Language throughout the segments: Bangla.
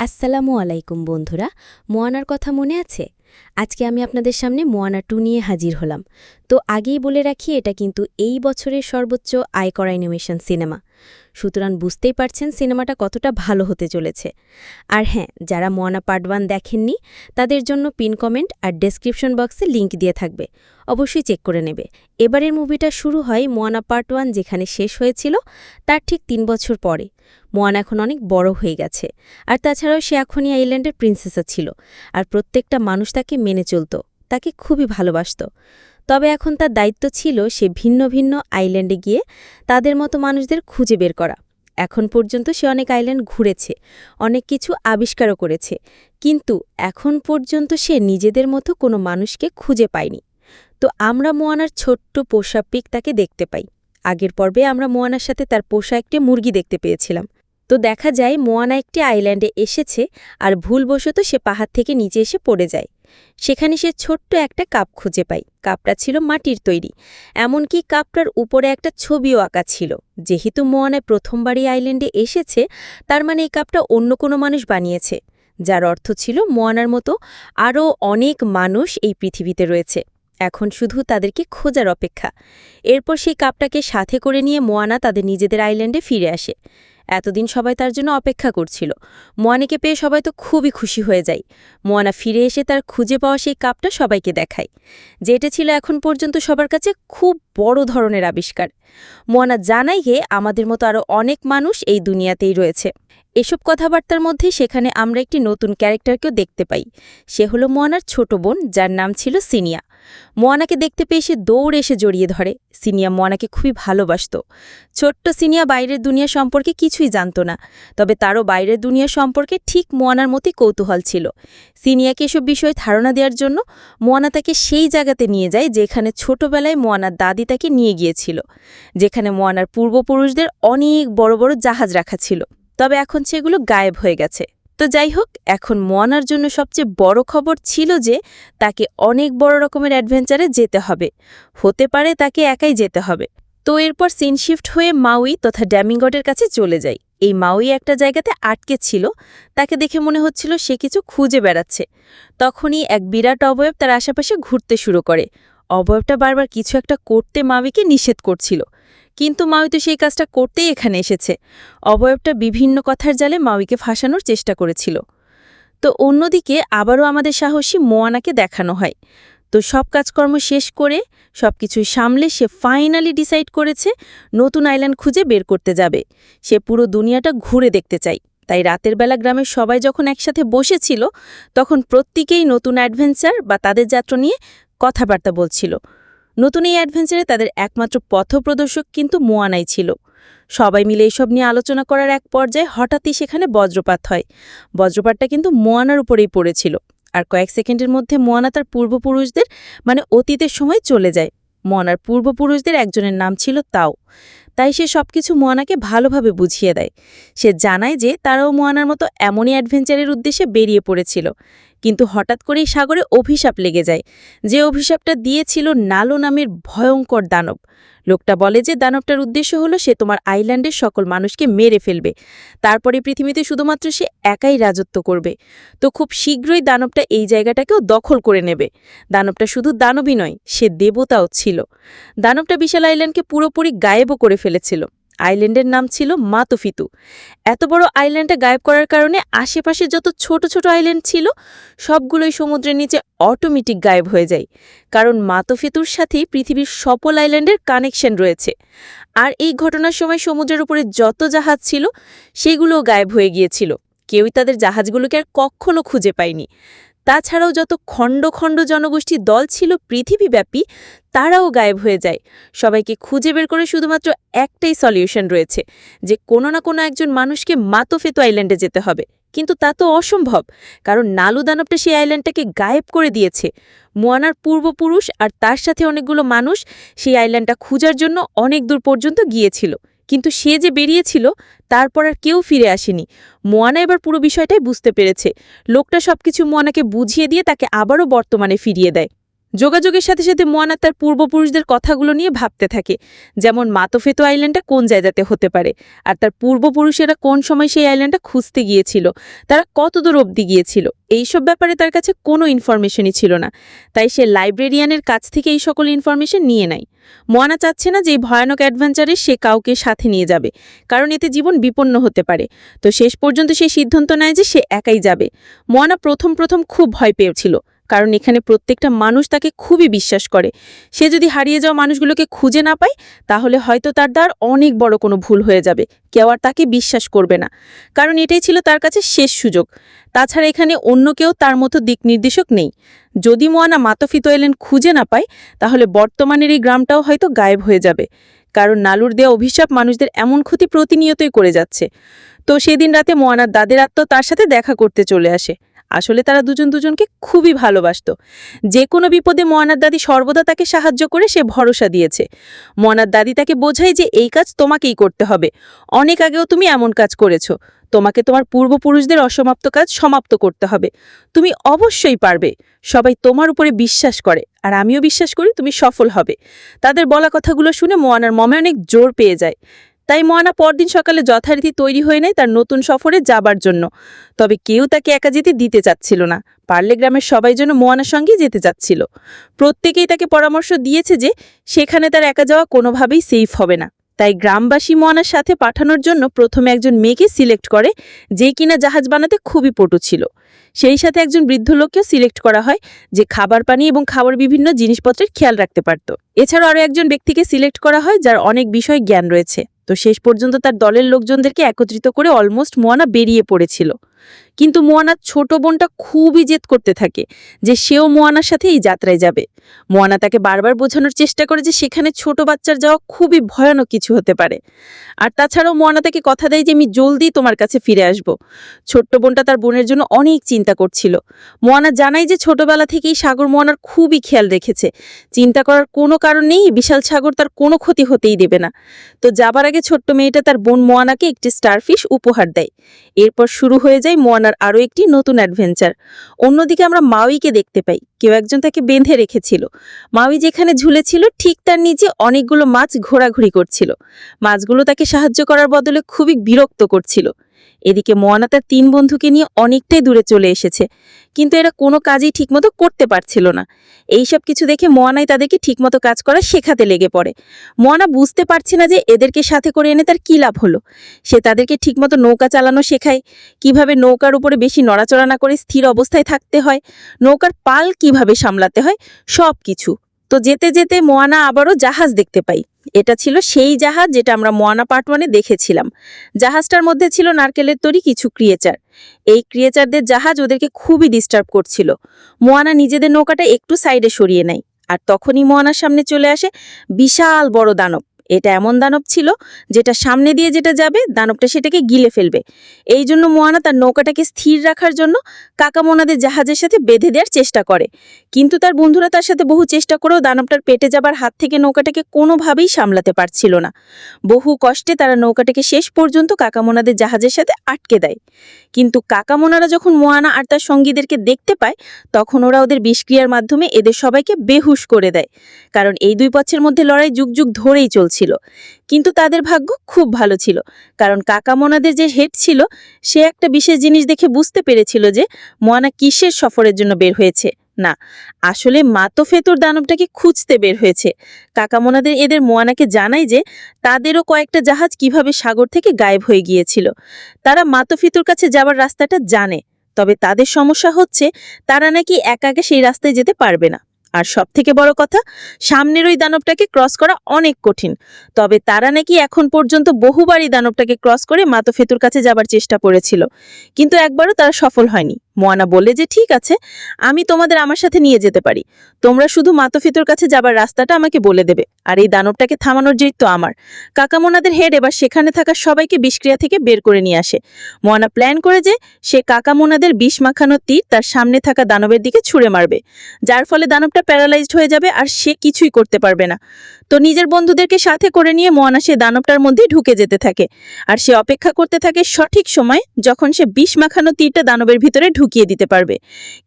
আসসালামু আলাইকুম বন্ধুরা, মোয়ানার কথা মনে আছে? আজকে আমি আপনাদের সামনে মোয়ানা টু নিয়ে হাজির হলাম। তো আগেই বলে রাখি, এটা কিন্তু এই বছরের সর্বোচ্চ আয়কর অ্যানিমেশন সিনেমা। সুতরাং বুঝতেই পারছেন সিনেমাটা কতটা ভালো হতে চলেছে। আর হ্যাঁ যারা মোয়ানা পার্ট ওয়ান দেখেননি, তাদের জন্য পিন কমেন্ট আর ডেসক্রিপশন বক্সে লিংক দিয়ে থাকবে। অবশ্যই চেক করে নেবে। এবারের মুভিটা শুরু হয় মোয়ানা পার্ট ওয়ান যেখানে শেষ হয়েছিল, তার ঠিক তিন বছর পরে। মোয়ান এখন অনেক বড় হয়ে গেছে। আর তাছাড়াও সে এখনই আইল্যান্ডের প্রিন্সেসা ছিল। আর প্রত্যেকটা মানুষ তাকে মেনে চলত, তাকে খুবই ভালোবাসত। তবে এখন তার দায়িত্ব ছিল সে ভিন্ন ভিন্ন আইল্যান্ডে গিয়ে তাদের মতো মানুষদের খুঁজে বের করা। এখন পর্যন্ত সে অনেক আইল্যান্ড ঘুরেছে, অনেক কিছু আবিষ্কারও করেছে। কিন্তু এখন পর্যন্ত সে নিজেদের মতো কোনো মানুষকে খুঁজে পায়নি। তো আমরা মোয়ানার ছোট্ট পোষা পিক তাকে দেখতে পাই। আগের পর্বে আমরা মোয়ানার সাথে তার পোষা একটি মুরগি দেখতে পেয়েছিলাম। তো দেখা যায়, মোয়ানা একটি আইল্যান্ডে এসেছে আর ভুলবশত সে পাহাড় থেকে নিচে এসে পড়ে যায়। সেখানে সে ছোট্ট একটা কাপ খুঁজে পায়। কাপটা ছিল মাটির তৈরি। এমনকি কাপটার উপরে একটা ছবিও আঁকা ছিল। যেহেতু মোয়ানায় প্রথমবারই আইল্যান্ডে এসেছে, তার মানে এই কাপটা অন্য কোনো মানুষ বানিয়েছে। যার অর্থ ছিল মোয়ানার মতো আরও অনেক মানুষ এই পৃথিবীতে রয়েছে। এখন শুধু তাদেরকে খোঁজার অপেক্ষা। এরপর সেই কাপটাকে সাথে করে নিয়ে মোয়ানা তাদের নিজেদের আইল্যান্ডে ফিরে আসে। এতদিন সবাই তার জন্য অপেক্ষা করছিল। মোয়ানাকে পেয়ে সবাই তো খুবই খুশি হয়ে যায়। মোয়ানা ফিরে এসে তার খুঁজে পাওয়া সেই কাপটা সবাইকে দেখায়। যেটা ছিল এখন পর্যন্ত সবার কাছে খুব বড় ধরনের আবিষ্কার। মোয়ানা জানাই গে আমাদের মতো আরও অনেক মানুষ এই দুনিয়াতেই রয়েছে। এসব কথাবার্তার মধ্যে সেখানে আমরা একটি নতুন ক্যারেক্টারকেও দেখতে পাই। সে হলো মোয়ানার ছোট বোন, যার নাম ছিল সিনিয়া। মোয়ানাকে দেখতে পেয়ে সে দৌড়ে এসে জড়িয়ে ধরে। সিনিয়া মোয়ানাকে খুবই ভালোবাসত। ছোট্ট সিনিয়া বাইরের দুনিয়া সম্পর্কে কিছুই জানত না, তবে তারও বাইরের দুনিয়া সম্পর্কে ঠিক মোয়ানার মতোই কৌতূহল ছিল। সিনিয়াকে এসব বিষয়ে ধারণা দেওয়ার জন্য মোয়ানা তাকে সেই জায়গাতে নিয়ে যায়, যেখানে ছোটবেলায় মোয়ানার দাদি তাকে নিয়ে গিয়েছিল। যেখানে মোয়ানার পূর্বপুরুষদের অনেক বড় বড় জাহাজ রাখা ছিল। তবে এখন সেগুলো গায়েব হয়ে গেছে। তো যাই হোক, এখন মোয়ানার জন্য সবচেয়ে বড় খবর ছিল যে, তাকে অনেক বড় রকমের অ্যাডভেঞ্চারে যেতে হবে। হতে পারে তাকে একাই যেতে হবে। তো এরপর সিনশিফট হয়ে মাউই তথা ড্যামিংগডের কাছে চলে যায়। এই মাউই একটা জায়গাতে আটকে ছিল। তাকে দেখে মনে হচ্ছিল সে কিছু খুঁজে বেড়াচ্ছে। তখনই এক বিরাট অবয়ব তার আশেপাশে ঘুরতে শুরু করে। অবয়বটা বারবার কিছু একটা করতে মাউইকে নিষেধ করছিল। কিন্তু মাউই তো সেই কাজটা করতেই এখানে এসেছে। অবয়বটা বিভিন্ন কথার জালে মাউইকে ফাঁসানোর চেষ্টা করেছিল। তো অন্যদিকে আবারও আমাদের সাহসী মোয়ানাকে দেখানো হয়। তো সব কাজকর্ম শেষ করে সব কিছুই সামলে সে ফাইনালি ডিসাইড করেছে নতুন আইল্যান্ড খুঁজে বের করতে যাবে। সে পুরো দুনিয়াটা ঘুরে দেখতে চাই। তাই রাতের বেলা গ্রামের সবাই যখন একসাথে বসেছিল, তখন প্রত্যেকেই নতুন অ্যাডভেঞ্চার বা তাদের যাত্রা নিয়ে কথাবার্তা বলছিল। নতুন এই অ্যাডভেঞ্চারে তাদের একমাত্র পথপ্রদর্শক কিন্তু মোয়ানাই ছিল। সবাই মিলে এসব নিয়ে আলোচনা করার এক পর্যায়ে হঠাৎই সেখানে বজ্রপাত হয়। বজ্রপাতটা কিন্তু মোয়ানার উপরেই পড়েছিল। আর কয়েক সেকেন্ডের মধ্যে মোয়ানা তার পূর্বপুরুষদের মানে অতীতের সময় চলে যায়। মোয়ানার পূর্বপুরুষদের একজনের নাম ছিল তাও। তাই সে সবকিছু মোয়ানাকে ভালোভাবে বুঝিয়ে দেয়। সে জানায় যে তারাও মোয়ানার মতো এমনই অ্যাডভেঞ্চারের উদ্দেশ্যে বেরিয়ে পড়েছিল। কিন্তু হঠাৎ করেই সাগরে অভিশাপ লেগে যায়। যে অভিশাপটা দিয়েছিল নালো নামের ভয়ঙ্কর দানব। লোকটা বলে যে দানবটার উদ্দেশ্য হলো সে তোমার আইল্যান্ডের সকল মানুষকে মেরে ফেলবে। তারপরে পৃথিবীতে শুধুমাত্র সে একাই রাজত্ব করবে। তো খুব শীঘ্রই দানবটা এই জায়গাটাকেও দখল করে নেবে। দানবটা শুধু দানবই নয়, সে দেবতাও ছিল। দানবটা বিশাল আইল্যান্ডকে পুরোপুরি গায়েবও করে ফেলেছিল। আইল্যান্ডের নাম ছিল মাতফিতু। এত বড় আইল্যান্ডটা গায়েব করার কারণে আশেপাশে যত ছোট ছোট আইল্যান্ড ছিল, সবগুলোই সমুদ্রের নিচে অটোমেটিক গায়েব হয়ে যায়। কারণ মাতফিতুর সাথেই পৃথিবীর সপল আইল্যান্ডের কানেকশন রয়েছে। আর এই ঘটনার সময় সমুদ্রের উপরে যত জাহাজ ছিল, সেগুলোও গায়েব হয়ে গিয়েছিল। কেউই তাদের জাহাজগুলোকে আর কখনো খুঁজে পায়নি। তাছাড়াও যত খণ্ড খণ্ড জনগোষ্ঠীর দল ছিল পৃথিবীব্যাপী, তারাও গায়েব হয়ে যায়। সবাইকে খুঁজে বের করে শুধুমাত্র একটাই সলিউশন রয়েছে, যে কোনো না কোনো একজন মানুষকে মাতোফেতু আইল্যান্ডে যেতে হবে। কিন্তু তা তো অসম্ভব, কারণ নালু দানবটা সেই আইল্যান্ডটাকে গায়েব করে দিয়েছে। মোয়ানার পূর্বপুরুষ আর তার সাথে অনেকগুলো মানুষ সেই আইল্যান্ডটা খুঁজার জন্য অনেক দূর পর্যন্ত গিয়েছিল। কিন্তু সে যে বেরিয়েছিল, তারপর আর কেউ ফিরে আসেনি। মোয়ানা এবার পুরো বিষয়টাই বুঝতে পেরেছে। লোকটা সবকিছু মোয়ানাকে বুঝিয়ে দিয়ে তাকে আবারও বর্তমানে ফিরিয়ে দেয়। যোগাযোগের সাথে সাথে মোয়ানা তার পূর্বপুরুষদের কথাগুলো নিয়ে ভাবতে থাকে, যেমন মাতোফেতো আইল্যান্ডটা কোন জায়গাতে হতে পারে, আর তার পূর্বপুরুষেরা কোন সময় সেই আইল্যান্ডটা খুঁজতে গিয়েছিল, তারা কত দূর অবধি গিয়েছিল, এইসব ব্যাপারে তার কাছে কোনো ইনফরমেশনই ছিল না, তাই সে লাইব্রেরিয়ানের কাছ থেকে এই সকল ইনফরমেশন নিয়ে নেয়। মোয়ানা চাচ্ছে না যে এই ভয়ানক অ্যাডভেঞ্চারে সে কাউকে সাথে নিয়ে যাবে, কারণ এতে জীবন বিপন্ন হতে পারে, তো শেষ পর্যন্ত সে সিদ্ধান্ত নেয় যে সে একাই যাবে। মোয়ানা প্রথম প্রথম খুব ভয় পেয়েছিল কারণ এখানে প্রত্যেকটা মানুষ তাকে খুবই বিশ্বাস করে। সে যদি হারিয়ে যাওয়া মানুষগুলোকে খুঁজে না পায়, তাহলে হয়তো তার দ্বার অনেক বড় কোনো ভুল হয়ে যাবে। কেউ আর তাকে বিশ্বাস করবে না। কারণ এটাই ছিল তার কাছে শেষ সুযোগ। তাছাড়া এখানে অন্য কেউ তার মতো দিক নির্দেশক নেই। যদি মোয়ানা মাতফিতো এলেন খুঁজে না পায়, তাহলে বর্তমানের এই গ্রামটাও হয়তো গায়েব হয়ে যাবে। কারণ নালুর দেওয়া অভিশাপ মানুষদের এমন ক্ষতি প্রতিনিয়তই করে যাচ্ছে। তো সেদিন রাতে মোয়ানার দাদের আত্ম তার সাথে দেখা করতে চলে আসে। আসলে তারা দুজন দুজনকে খুবই ভালোবাসত। যে কোনো বিপদে মোয়ানার দাদি সর্বদা তাকে সাহায্য করে সে ভরসা দিয়েছে। মোয়ানার দাদি তাকে বোঝায় যে এই কাজ তোমাকেই করতে হবে। অনেক আগেও তুমি এমন কাজ করেছ। তোমাকে তোমার পূর্বপুরুষদের অসমাপ্ত কাজ সমাপ্ত করতে হবে। তুমি অবশ্যই পারবে। সবাই তোমার উপরে বিশ্বাস করে। আর আমিও বিশ্বাস করি তুমি সফল হবে। তাদের বলা কথাগুলো শুনে মোয়ানার মমে অনেক জোর পেয়ে যায়। তাই মোয়ানা পরদিন সকালে যথারীতি তৈরি হয়ে নেয় তার নতুন সফরে যাবার জন্য। তবে কেউ তাকে একা যেতে দিতে চাচ্ছিল না। পার্লে গ্রামের সবাই যেন মোয়ানার সঙ্গে যেতে চাচ্ছিল। প্রত্যেকেই তাকে পরামর্শ দিয়েছে যে, সেখানে তার একা যাওয়া কোনোভাবেই সেফ হবে না। তাই গ্রামবাসী মোয়ানার সাথে পাঠানোর জন্য প্রথমে একজন মেয়েকে সিলেক্ট করে, যে কিনা জাহাজ বানাতে খুবই পটু ছিল। সেই সাথে একজন বৃদ্ধ লোককেও সিলেক্ট করা হয়, যে খাবার পানি এবং খাবার বিভিন্ন জিনিসপত্রের খেয়াল রাখতে পারত। এছাড়াও আরও একজন ব্যক্তিকে সিলেক্ট করা হয়, যার অনেক বিষয় জ্ঞান রয়েছে। তো শেষ পর্যন্ত তার দলের লোকজনদেরকে একত্রিত করে অলমোস্ট মোয়ানা বেরিয়ে পড়েছিল। কিন্তু মোয়ানার ছোট বোনটা খুবই জেদ করতে থাকে যে সেও মোয়ানার সাথে এই যাত্রায় যাবে। মোয়ানা তাকে বারবার বোঝানোর চেষ্টা করে যে সেখানে ছোট বাচ্চার যাওয়া খুবই ভয়ানক কিছু হতে পারে। আর তাছাড়াও মোয়ানা তাকে কথা দেয় যে, আমি জলদি তোমার কাছে ফিরে আসব। ছোট্ট বোনটা তার বোনের জন্য অনেক চিন্তা করছিল। মোয়ানা জানাই যে, ছোটবেলা থেকেই সাগর মোয়ানার খুবই খেয়াল রেখেছে। চিন্তা করার কোনো কারণ নেই, বিশাল সাগর তার কোনো ক্ষতি হতেই দেবে না। তো যাবার আগে ছোট্ট মেয়েটা তার বোন মোয়ানাকে একটি স্টারফিশ উপহার দেয়। এরপর শুরু হয়ে যায় মোয়ানার আরও একটি নতুন অ্যাডভেঞ্চার অন্যদিকে আমরা মাউইকে দেখতে পাই। কেউ একজন তাকে বেঁধে রেখেছিল। মাউই যেখানে ঝুলেছিল, ঠিক তার নিচে অনেকগুলো মাছ ঘোরাঘুরি করছিল। মাছগুলো তাকে সাহায্য করার বদলে খুবই বিরক্ত করছিল। এদিকে মোয়ানা তার তিন বন্ধুকে নিয়ে অনেকটাই দূরে চলে এসেছে। কিন্তু এরা কোনো কাজই ঠিকমতো করতে পারছিল না। এইসব কিছু দেখে মোয়ানাই তাদেরকে ঠিকমতো কাজ করা শেখাতে লেগে পড়ে। মোয়ানা বুঝতে পারছে না যে এদেরকে সাথে করে এনে তার কী লাভ হলো। সে তাদেরকে ঠিকমতো নৌকা চালানো শেখায়। কীভাবে নৌকার উপরে বেশি নড়াচড়া না করে স্থির অবস্থায় থাকতে হয়? নৌকার পাল কীভাবে সামলাতে হয়? সব কিছু তো যেতে যেতে মোয়ানা আবারও জাহাজ দেখতে পাই। এটা ছিল সেই জাহাজ যেটা আমরা মোয়ানা পার্ট ওয়ানে দেখেছিলাম। জাহাজটার মধ্যে ছিল নারকেলের তৈরি কিছু ক্রিয়েচার এই ক্রিয়েচারদের জাহাজ ওদেরকে খুবই ডিস্টার্ব করছিল। মোয়ানা নিজেদের নৌকাটা একটু সাইডে সরিয়ে নেয়। আর তখনই মোয়ানার সামনে চলে আসে বিশাল বড় দানব। এটা এমন দানব ছিল যেটা সামনে দিয়ে যেটা যাবে, দানবটা সেটাকে গিলে ফেলবে। এই জন্য মোয়ানা তার নৌকাটাকে স্থির রাখার জন্য কাকামোনাদের জাহাজের সাথে বেঁধে দেওয়ার চেষ্টা করে। কিন্তু তার বন্ধুরা তার সাথে বহু চেষ্টা করেও দানবটার পেটে যাবার হাত থেকে নৌকাটাকে কোনোভাবেই সামলাতে পারছিল না। বহু কষ্টে তারা নৌকাটাকে শেষ পর্যন্ত কাকামোনাদের জাহাজের সাথে আটকে দেয়। কিন্তু কাকামোনারা যখন মোয়ানা আর তার সঙ্গীদেরকে দেখতে পায়, তখন ওরা ওদের বিষক্রিয়ার মাধ্যমে এদের সবাইকে বেহুশ করে দেয়। কারণ এই দুই পক্ষের মধ্যে লড়াই যুগ যুগ ধরেই চলছিল কিন্তু তাদের ভাগ্য খুব ভালো ছিল। কারণ কাকামোনাদের যে হেড ছিল, সে একটা বিশেষ জিনিস দেখে বুঝতে পেরেছিল যে মোয়ানা কিসের সফরের জন্য বের হয়েছে। না, আসলে মাতো ফেতুর দানবটাকে খুঁজতে বের হয়েছে। কাকামোনাদের এদের মোয়ানাকে জানায় যে তাদেরও কয়েকটা জাহাজ কীভাবে সাগর থেকে গায়েব হয়ে গিয়েছিল। তারা মাতো ফেতুর কাছে যাওয়ার রাস্তাটা জানে। তবে তাদের সমস্যা হচ্ছে, তারা নাকি একা একা সেই রাস্তায় যেতে পারবে না। আর সব থেকে বড় কথা, সামনের ওই দানবটাকে ক্রস করা অনেক কঠিন। তবে তারা নাকি এখন পর্যন্ত বহুবারই দানবটাকে ক্রস করে মাতো ফেতুর কাছে যাবার চেষ্টা করেছিল। কিন্তু একবারও তারা সফল হয়নি। মোয়ানা বলে যে, ঠিক আছে, আমি তোমাদের আমার সাথে নিয়ে যেতে পারি। তোমরা শুধু মাতোফিতুর কাছে যাবার রাস্তাটা আমাকে বলে দেবে, আর এই দানবটাকে থামানোর দায়িত্ব আমার। কাকামোনাদের হেড এবার সেখানে থাকা সবাইকে বিষক্রিয়া থেকে বের করে নিয়ে আসে। মোয়ানা প্ল্যান করে যে, সে কাকামোনাদের বিষ মাখানো তীর তার সামনে থাকা দানবের দিকে ছুঁড়ে মারবে। যার ফলে দানবটা প্যারালাইজড হয়ে যাবে আর সে কিছুই করতে পারবে না। তো নিজের বন্ধুদেরকে সাথে করে নিয়ে মোয়ানা সে দানবটার মধ্যে ঢুকে যেতে থাকে। আর সে অপেক্ষা করতে থাকে সঠিক সময় যখন সে বিষ মাখানো তীরটা দানবের ভিতরে ঢুকে ঢুকিয়ে দিতে পারবে।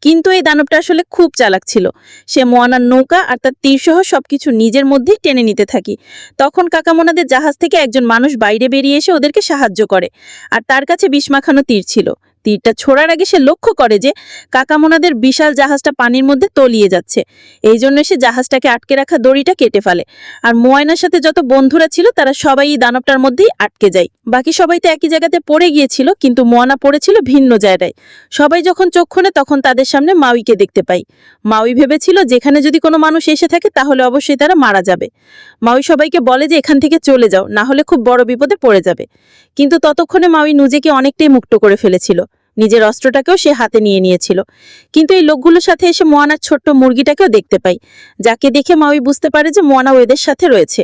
কিন্তু এই দানবটা আসলে খুব চালাক ছিল। সে মোয়ানার নৌকা আর তার তীরসহ সবকিছু নিজের মধ্যেই টেনে নিতে থাকি। তখন কাকামোনাদের জাহাজ থেকে একজন মানুষ বাইরে বেরিয়ে এসে ওদেরকে সাহায্য করে। আর তার কাছে বিষমাখানো তীর ছিল। তীরটা ছোড়ার আগে সে লক্ষ্য করে যে কাকামোনাদের বিশাল জাহাজটা পানির মধ্যে তলিয়ে যাচ্ছে। এই জন্য সে জাহাজটাকে আটকে রাখা দড়িটা কেটে ফেলে। আর মোয়ানার সাথে যত বন্ধুরা ছিল, তারা সবাই দানবটার মধ্যেই আটকে যায়। বাকি সবাই তো একই জায়গাতে পড়ে গিয়েছিল, কিন্তু মোয়ানা পড়েছিল ভিন্ন জায়গায়। সবাই যখন চোখ খোলে, তখন তাদের সামনে মাউইকে দেখতে পাই। মাউই ভেবেছিল, যেখানে যদি কোনো মানুষ এসে থাকে, তাহলে অবশ্যই তারা মারা যাবে। মাউই সবাইকে বলে যে, এখান থেকে চলে যাও, না হলে খুব বড় বিপদে পড়ে যাবে। কিন্তু ততক্ষণে মাউই নিজেকে অনেকটাই মুক্ত করে ফেলেছিল। নিজের অস্ত্রটাকেও সে হাতে নিয়ে নিয়েছিল। কিন্তু এই লোকগুলোর সাথে এসে মোয়ানার ছোট্ট মুরগিটাকেও দেখতে পাই। যাকে দেখে মাউই বুঝতে পারে যে মোয়ানাও এদের সাথে রয়েছে।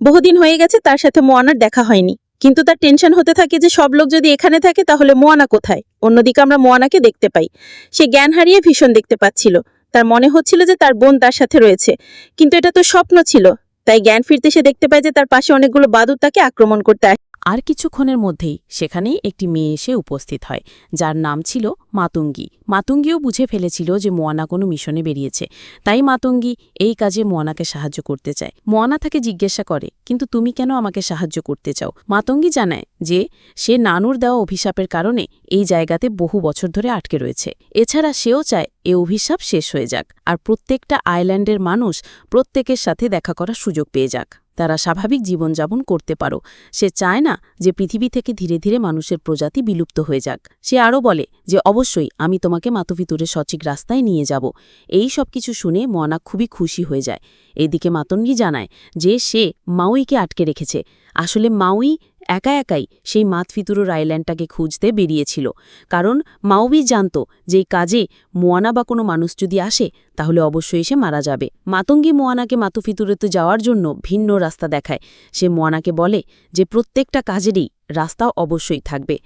বহুদিন হয়ে গেছে তার সাথে মোয়ানার দেখা হয়নি। কিন্তু তার টেনশন হতে থাকে যে সব লোক যদি এখানে থাকে তাহলে মোয়ানা কোথায়? অন্যদিকে আমরা মোয়ানাকে দেখতে পাই। সে জ্ঞান হারিয়ে ভীষণ দেখতে পাচ্ছিল। তার মনে হচ্ছিল যে তার বোন তার সাথে রয়েছে। কিন্তু এটা তো স্বপ্ন ছিল। তাই জ্ঞান ফিরতে সে দেখতে পায় যে তার পাশে অনেকগুলো বাদুর তাকে আক্রমণ করতে আর কিছুক্ষণের মধ্যেই সেখানেই একটি মেয়ে এসে উপস্থিত হয়, যার নাম ছিল মাতঙ্গী। মাতঙ্গীও বুঝে ফেলেছিল যে মোয়ানা কোনো মিশনে বেরিয়েছে। তাই মাতঙ্গী এই কাজে মোয়ানাকে সাহায্য করতে চায়। মোয়ানা তাকে জিজ্ঞাসা করে, কিন্তু তুমি কেন আমাকে সাহায্য করতে চাও? মাতঙ্গী জানায় যে, সে নানুর দেওয়া অভিশাপের কারণে এই জায়গাতে বহু বছর ধরে আটকে রয়েছে। এছাড়া সেও চায় এ অভিশাপ শেষ হয়ে যাক, আর প্রত্যেকটা আইল্যান্ডের মানুষ প্রত্যেকের সাথে দেখা করার সুযোগ পেয়ে যাক। তারা স্বাভাবিক জীবনযাপন করতে পারো। সে চায় না যে পৃথিবী থেকে ধীরে ধীরে মানুষের প্রজাতি বিলুপ্ত হয়ে যাক। সে আরও বলে যে, অবশ্যই, আমি তোমাকে মাতভিতুরের সঠিক রাস্তায় নিয়ে যাব। এই সব কিছু শুনে মনা খুবই খুশি হয়ে যায়। এদিকে মাতঙ্গি জানায় যে, সে মাউইকে আটকে রেখেছে। আসলে মাউই একা একাই সেই মাতফিতুরোর আইল্যান্ডটাকে খুঁজতে বেরিয়েছিল। কারণ মাওবি জানত যে কাজে মোয়ানা বা কোনো মানুষ যদি আসে, তাহলে অবশ্যই সে মারা যাবে। মাতঙ্গি মোয়ানাকে মাতুফিতুরেতে যাওয়ার জন্য ভিন্ন রাস্তা দেখায়। সে মোয়ানাকে বলে যে প্রত্যেকটা কাজেরই রাস্তা অবশ্যই থাকবে।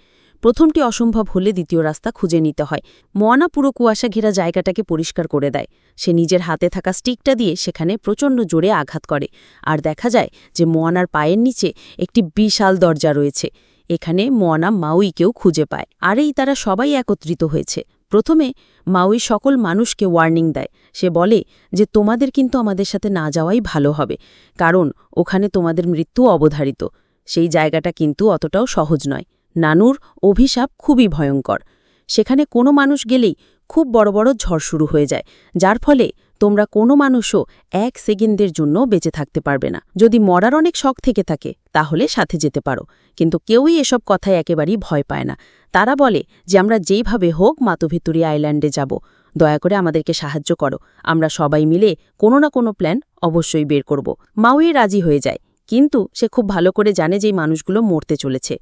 প্রথমটি অসম্ভব হলে দ্বিতীয় রাস্তা খুঁজে নিতে হয়। মোয়ানা পুরো কুয়াশা ঘেরা জায়গাটাকে পরিষ্কার করে দেয়। সে নিজের হাতে থাকা স্টিকটা দিয়ে সেখানে প্রচণ্ড জোরে আঘাত করে। আর দেখা যায় যে মোয়ানার পায়ের নিচে একটি বিশাল দরজা রয়েছে। এখানে মোয়ানা মাউইকেও খুঁজে পায়। আর এই তারা সবাই একত্রিত হয়েছে। প্রথমে মাউই সকল মানুষকে ওয়ার্নিং দেয়। সে বলে যে, তোমাদের কিন্তু আমাদের সাথে না যাওয়াই ভালো হবে। কারণ ওখানে তোমাদের মৃত্যু অবধারিত। সেই জায়গাটা কিন্তু অতটাও সহজ নয়। নানুর অভিশাপ খুবই ভয়ঙ্কর। সেখানে কোনো মানুষ গেলেই খুব বড় বড় ঝড় শুরু হয়ে যায়, যার ফলে তোমরা কোনো মানুষও এক সেকেন্ডের জন্য বেঁচে থাকতে পারবে না। যদি মরার অনেক শখ থেকে থাকে, তাহলে সাথে যেতে পারো। কিন্তু কেউই এসব কথায় একেবারেই ভয় পায় না। তারা বলে যে, আমরা যেইভাবে হোক মাতভিতুরি আইল্যান্ডে যাব। দয়া করে আমাদেরকে সাহায্য করো। আমরা সবাই মিলে কোনো না কোনো প্ল্যান অবশ্যই বের করব। মাউই রাজি হয়ে যায়। কিন্তু সে খুব ভালো করে জানে যে মানুষগুলো মরতে চলেছে।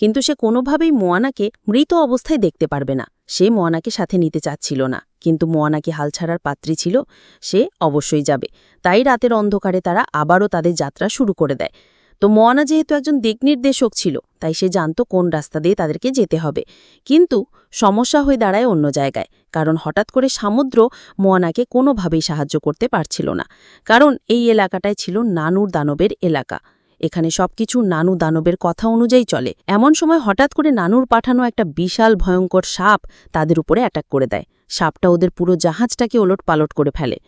কিন্তু সে কোনোভাবেই মোয়ানাকে মৃত অবস্থায় দেখতে পারবে না। সে মোয়ানাকে সাথে নিতে চাচ্ছিল না, কিন্তু মোয়ানাকে হাল ছাড়ার পাত্রী ছিল, সে অবশ্যই যাবে। তাই রাতের অন্ধকারে তারা আবারও তাদের যাত্রা শুরু করে দেয়। তো মোয়ানা যেহেতু একজন দিকনির্দেশক ছিল, তাই সে জানত কোন রাস্তা দিয়ে তাদেরকে যেতে হবে। কিন্তু সমস্যা হয়ে দাঁড়ায় অন্য জায়গায়, কারণ হঠাৎ করে সমুদ্র মোয়ানাকে কোনোভাবেই সাহায্য করতে পারছিল না। কারণ এই এলাকাটায় ছিল নানুর দানবের এলাকা। এখানে সবকিছু নানু দানবের কথা অনুযায়ী চলে। এমন সময় হঠাৎ করে নানুর পাঠানো একটা বিশাল ভয়ঙ্কর সাপ তাদের উপরে অ্যাটাক করে দেয়। সাপটা ওদের পুরো জাহাজটাকে ওলট পালট করে ফেলে।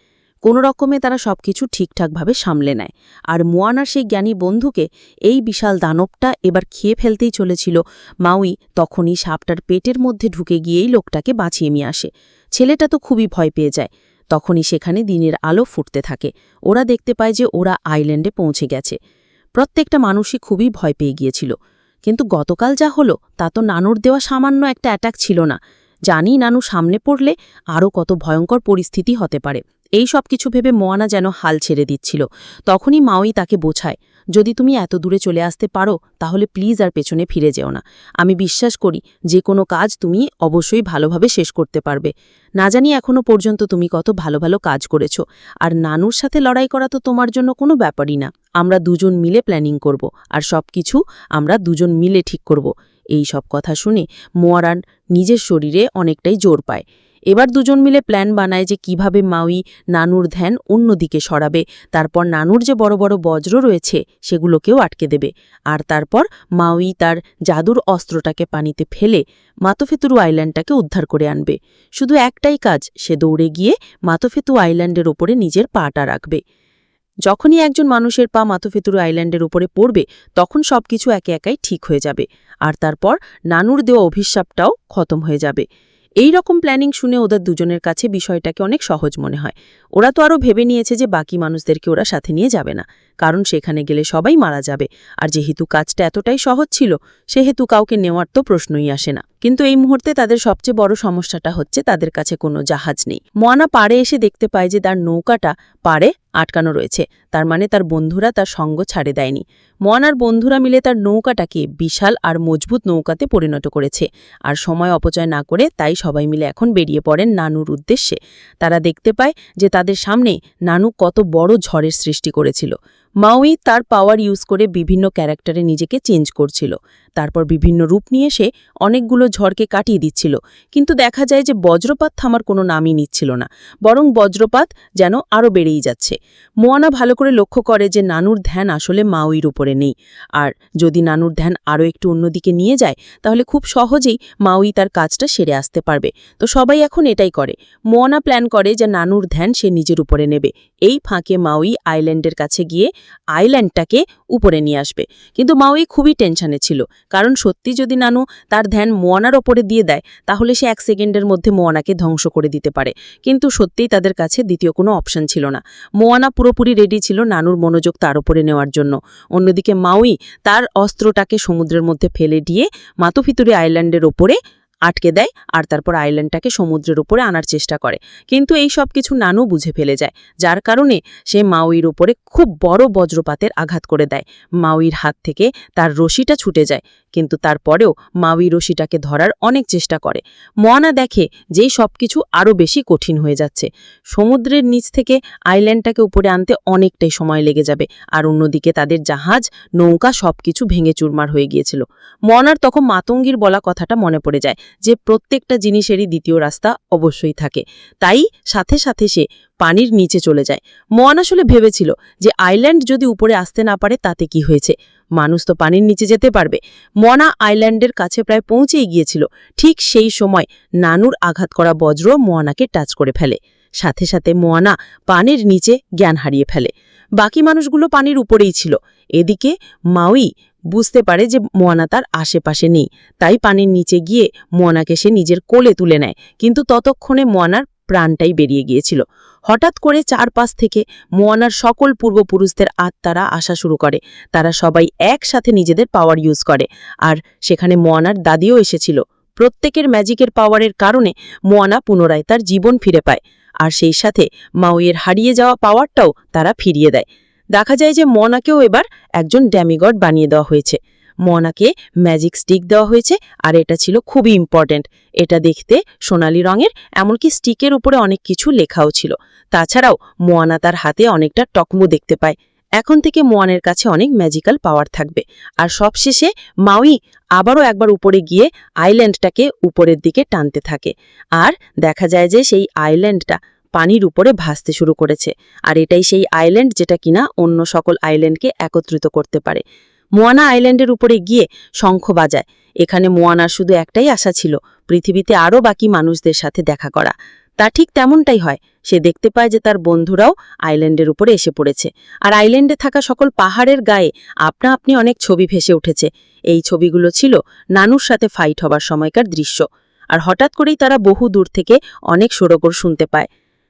কোনো রকমে তারা সবকিছু ঠিকঠাকভাবে সামলে নেয়। আর মোয়ানার সেই জ্ঞানী বন্ধুকে এই বিশাল দানবটা এবার খেয়ে ফেলতেই চলেছিল। মাউই তখনই সাপটার পেটের মধ্যে ঢুকে গিয়েই লোকটাকে বাঁচিয়ে নিয়ে আসে। ছেলেটা তো খুবই ভয় পেয়ে যায়। তখনই সেখানে দিনের আলো ফুটতে থাকে। ওরা দেখতে পায় যে ওরা আইল্যান্ডে পৌঁছে গেছে। প্রত্যেকটা মানুষই খুবই ভয় পেয়ে গিয়েছিল। কিন্তু গতকাল যা হলো, তা তো নানুর দেওয়া সামান্য একটা অ্যাটাক ছিল না। জানি নানু সামনে পড়লে আরও কত ভয়ঙ্কর পরিস্থিতি হতে পারে। এই সব কিছু ভেবে মোয়ানা যেন হাল ছেড়ে দিচ্ছিল। তখনই মাওই তাকে বোঝায় যদি তুমি এত দূরে চলে আসতে পারো, তাহলে প্লিজ আর পেছনে ফিরে যেও না। আমি বিশ্বাস করি, যে কোনো কাজ তুমি অবশ্যই ভালোভাবে শেষ করতে পারবে। না জানি এখনও পর্যন্ত তুমি কত ভালো ভালো কাজ করেছ, আর নানুর সাথে লড়াই করা তো তোমার জন্য কোনো ব্যাপারই না। আমরা দুজন মিলে প্ল্যানিং করব, আর সব কিছু আমরা দুজন মিলে ঠিক করব। এই সব কথা শুনে মোয়ারান নিজের শরীরে অনেকটাই জোর পায়। এবার দুজন মিলে প্ল্যান বানায় যে কীভাবে মাউই নানুর ধ্যান অন্যদিকে সরাবে। তারপর নানুর যে বড় বড় বজ্র রয়েছে, সেগুলোকেও আটকে দেবে। আর তারপর মাউই তার জাদুর অস্ত্রটাকে পানিতে ফেলে মাতোফেতুরু আইল্যান্ডটাকে উদ্ধার করে আনবে। শুধু একটাই কাজ, সে দৌড়ে গিয়ে মাতোফেতু আইল্যান্ডের ওপরে নিজের পাটা রাখবে। যখনই একজন মানুষের পা মাতোফেতুরু আইল্যান্ডের উপরে পড়বে, তখন সবকিছু একে একাই ঠিক হয়ে যাবে। আর তারপর নানুর দেওয়া অভিশাপটাও খতম হয়ে যাবে। এই রকম প্ল্যানিং শুনে ওদের দুজনের কাছে বিষয়টাকে অনেক সহজ মনে হয়। ওরা তো আরও ভেবে নিয়েছে যে বাকি মানুষদেরকে ওরা সাথে নিয়ে যাবে না। কারণ সেখানে গেলে সবাই মারা যাবে। আর যেহেতু কাজটা এতটাই সহজ ছিল, সেহেতু কাউকে নেওয়ার তো প্রশ্নই আসে না। কিন্তু এই মুহূর্তে তাদের সবচেয়ে বড় সমস্যাটা হচ্ছে তাদের কাছে কোনো জাহাজ নেই। মোয়ানা পাড়ে এসে দেখতে পায় যে তার নৌকাটা পাড়ে আটকানো রয়েছে। তার মানে তার বন্ধুরা তার সঙ্গ ছাড়ে দেয়নি। মোয়ানার বন্ধুরা মিলে তার নৌকাটাকে বিশাল আর মজবুত নৌকাতে পরিণত করেছে। আর সময় অপচয় না করে তাই সবাই মিলে এখন বেরিয়ে পড়েন নানুর উদ্দেশ্যে। তারা দেখতে পায় যে তাদের সামনে নানু কত বড় ঝড়ের সৃষ্টি করেছিল। মাউই তার পাওয়ার ইউজ করে বিভিন্ন ক্যারেক্টারে নিজেকে চেঞ্জ করছিল। তারপর বিভিন্ন রূপ নিয়ে সে অনেকগুলো ঝড়কে কাটিয়ে দিচ্ছিল। কিন্তু দেখা যায় যে বজ্রপাত থামার কোনো নামই নিচ্ছিল না। বরং বজ্রপাত যেন আরও বেড়েই যাচ্ছে। মোয়ানা ভালো করে লক্ষ্য করে যে নানুর ধ্যান আসলে মাউইর উপরে নেই। আর যদি নানুর ধ্যান আরও একটু অন্যদিকে নিয়ে যায়, তাহলে খুব সহজেই মাউই তার কাজটা সেরে আসতে পারবে। তো সবাই এখন এটাই করে। মোয়ানা প্ল্যান করে যে নানুর ধ্যান সে নিজের উপরে নেবে। এই ফাঁকে মাউই আইল্যান্ডের কাছে গিয়ে আইল্যান্ডটাকে উপরে নিয়ে আসবে। কিন্তু মাউই খুবই টেনশানে ছিল। কারণ সত্যি যদি নানু তার ধ্যান মোয়ানার ওপরে দিয়ে দেয়, তাহলে সে এক সেকেন্ডের মধ্যে মোয়ানাকে ধ্বংস করে দিতে পারে। কিন্তু সত্যিই তাদের কাছে দ্বিতীয় কোনো অপশন ছিল না। মোয়ানা পুরোপুরি রেডি ছিল নানুর মনোযোগ তার উপরে নেওয়ার জন্য। অন্যদিকে মাউই তার অস্ত্রটাকে সমুদ্রের মধ্যে ফেলে দিয়ে মাতুফিতুরি আইল্যান্ডের ওপরে আটকে দেয় আর তারপর আইল্যান্ডটাকে সমুদ্রের উপরে আনার চেষ্টা করে। কিন্তু এই সব কিছু নানু বুঝে ফেলে যায়, যার কারণে সে মাউইর উপরে খুব বড় বজ্রপাতের আঘাত করে দেয়। মাউইর হাত থেকে তার রশিটা ছুটে যায়। কিন্তু তারপরেও মাউই রশিটাকে ধরার অনেক চেষ্টা করে। মোয়ানা দেখে যেই সব কিছু আরও বেশি কঠিন হয়ে যাচ্ছে। সমুদ্রের নিচ থেকে আইল্যান্ডটাকে উপরে আনতে অনেকটাই সময় লেগে যাবে, আর অন্যদিকে তাদের জাহাজ, নৌকা সবকিছু ভেঙে চুরমার হয়ে গিয়েছিল। মনার তখন মাতঙ্গীর বলা কথাটা মনে পড়ে যায় যে প্রত্যেকটা জিনিসেরই দ্বিতীয় রাস্তা অবশ্যই থাকে। তাই সাথে সাথে সে পানির নিচে চলে যায়। মোয়ান আসলে ভেবেছিল যে আইল্যান্ড যদি উপরে আসতে না পারে, তাতে কি হয়েছে? মানুষ তো পানির নিচে যেতে পারবে। মনা আইল্যান্ডের কাছে প্রায় পৌঁছেই গিয়েছিল। ঠিক সেই সময় নানুর আঘাত করা বজ্র মোয়ানাকে টাচ করে ফেলে। সাথে সাথে মোয়ানা পানির নিচে জ্ঞান হারিয়ে ফেলে। বাকি মানুষগুলো পানির উপরেই ছিল। এদিকে মাউই বুঝতে পারে যে মোয়ানা তার আশেপাশে নেই। তাই পানির নিচে গিয়ে মোয়ানাকে সে নিজের কোলে তুলে নেয়। কিন্তু ততক্ষণে মোয়ানার প্রাণটাই বেরিয়ে গিয়েছিল। হঠাৎ করে চারপাশ থেকে মোয়ানার সকল পূর্বপুরুষদের আত্মারা আসা শুরু করে। তারা সবাই একসাথে নিজেদের পাওয়ার ইউজ করে। আর সেখানে মোয়ানার দাদিও এসেছিল। প্রত্যেকের ম্যাজিকের পাওয়ারের কারণে মোয়ানা পুনরায় তার জীবন ফিরে পায়। আর সেই সাথে মাউয়ের হারিয়ে যাওয়া পাওয়ারটাও তারা ফিরিয়ে দেয়। দেখা যায় যে মনাকেও এবার একজন ড্যামিগড বানিয়ে দেওয়া হয়েছে। মনাকে ম্যাজিক স্টিক দেওয়া হয়েছে আর এটা ছিল খুবই ইম্পর্ট্যান্ট এটা দেখতে সোনালি রঙের, এমনকি স্টিকের উপরে অনেক কিছু লেখাও ছিল। তাছাড়াও মোয়ানা তার হাতে অনেকটা টকমো দেখতে পায়। এখন থেকে মোয়ানের কাছে অনেক ম্যাজিক্যাল পাওয়ার থাকবে। আর সবশেষে মাউই আবারও একবার উপরে গিয়ে আইল্যান্ডটাকে উপরের দিকে টানতে থাকে। আর দেখা যায় যে সেই আইল্যান্ডটা পানির উপরে ভাসতে শুরু করেছে। আর এটাই সেই আইল্যান্ড যেটা কিনা অন্য সকল আইল্যান্ডকে একত্রিত করতে পারে। মোয়ানা আইল্যান্ডের উপরে গিয়ে শঙ্খ বাজায়। এখানে মোয়ানার শুধু একটাই আশা ছিল, পৃথিবীতে আরও বাকি মানুষদের সাথে দেখা করা। তা ঠিক তেমনটাই হয়। সে দেখতে পায় যে তার বন্ধুরাও আইল্যান্ডের উপরে এসে পড়েছে। আর আইল্যান্ডে থাকা সকল পাহাড়ের গায়ে আপনা আপনি অনেক ছবি ভেসে উঠেছে। এই ছবিগুলো ছিল নানুর সাথে ফাইট হবার সময়কার দৃশ্য। আর হঠাৎ করেই তারা বহু দূর থেকে অনেক সরোগর শুনতে পায়।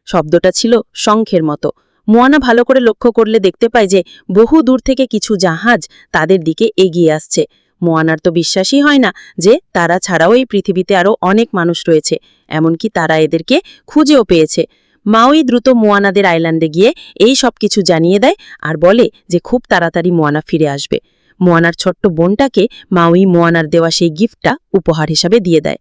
শব্দটা ছিল শঙ্খের মতো। মোয়ানা ভালো করে লক্ষ্য করলে দেখতে পায় যে বহু দূর থেকে কিছু জাহাজ তাদের দিকে এগিয়ে আসছে। মোয়ানার তো বিশ্বাসই হয় না যে তারা ছাড়াও এই পৃথিবীতে আরও অনেক মানুষ রয়েছে, এমনকি তারা এদেরকে খুঁজেও পেয়েছে। মাওই দ্রুত মোয়ানাদের আইল্যান্ডে গিয়ে এই সব কিছু জানিয়ে দেয় আর বলে যে খুব তাড়াতাড়ি মোয়ানা ফিরে আসবে। মোয়ানার ছোট্ট বোনটাকে মাউই মোয়ানার দেওয়া সেই গিফটটা উপহার হিসাবে দিয়ে দেয়।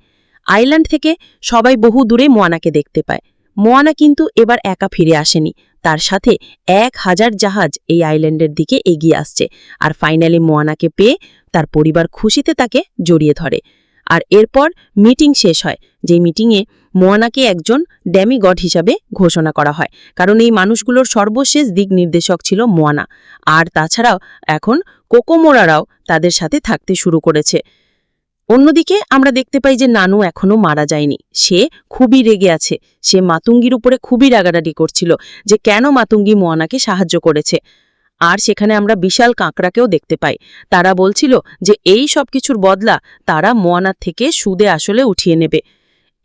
আইল্যান্ড থেকে সবাই বহু দূরে মোয়ানাকে দেখতে পায়। মোয়ানা কিন্তু এবার একা ফিরে আসেনি। তার সাথে এক হাজার জাহাজ এই আইল্যান্ডের দিকে এগিয়ে আসছে। আর ফাইনালি মোয়ানাকে পেয়ে তার পরিবার খুশিতে তাকে জড়িয়ে ধরে। আর এরপর মিটিং শেষ হয় যে মিটিংয়ে মোয়ানাকে একজন ড্যামিগড হিসাবে ঘোষণা করা হয়। কারণ এই মানুষগুলোর সর্বশেষ দিক নির্দেশক ছিল মোয়ানা। আর তাছাড়াও এখন কোকোমোরারাও তাদের সাথে থাকতে শুরু করেছে। অন্যদিকে আমরা দেখতে পাই যে নানু এখনও মারা যায়নি। সে খুবই রেগে আছে। সে মাতুঙ্গির উপরে খুবই রাগারাগি করছিল যে কেন মাতুঙ্গি মোয়ানাকে সাহায্য করেছে। আর সেখানে আমরা বিশাল কাঁকড়াকেও দেখতে পাই। তারা বলছিল যে এই সব কিছুর বদলা তারা মোয়ানার থেকে সুদে আসলে উঠিয়ে নেবে।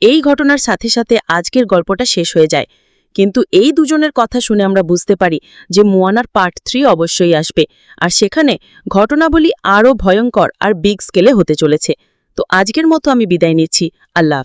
এই ঘটনার সাথে সাথে আজকের গল্পটা শেষ হয়ে যায়। কিন্তু এই দুজনের কথা শুনে আমরা বুঝতে পারি যে মোয়ানার পার্ট থ্রি অবশ্যই আসবে। আর সেখানে ঘটনাবলী আরও ভয়ঙ্কর আর বিগ স্কেলে হতে চলেছে। তো আজকের মতো আমি বিদায় নিচ্ছি আল্লাহ।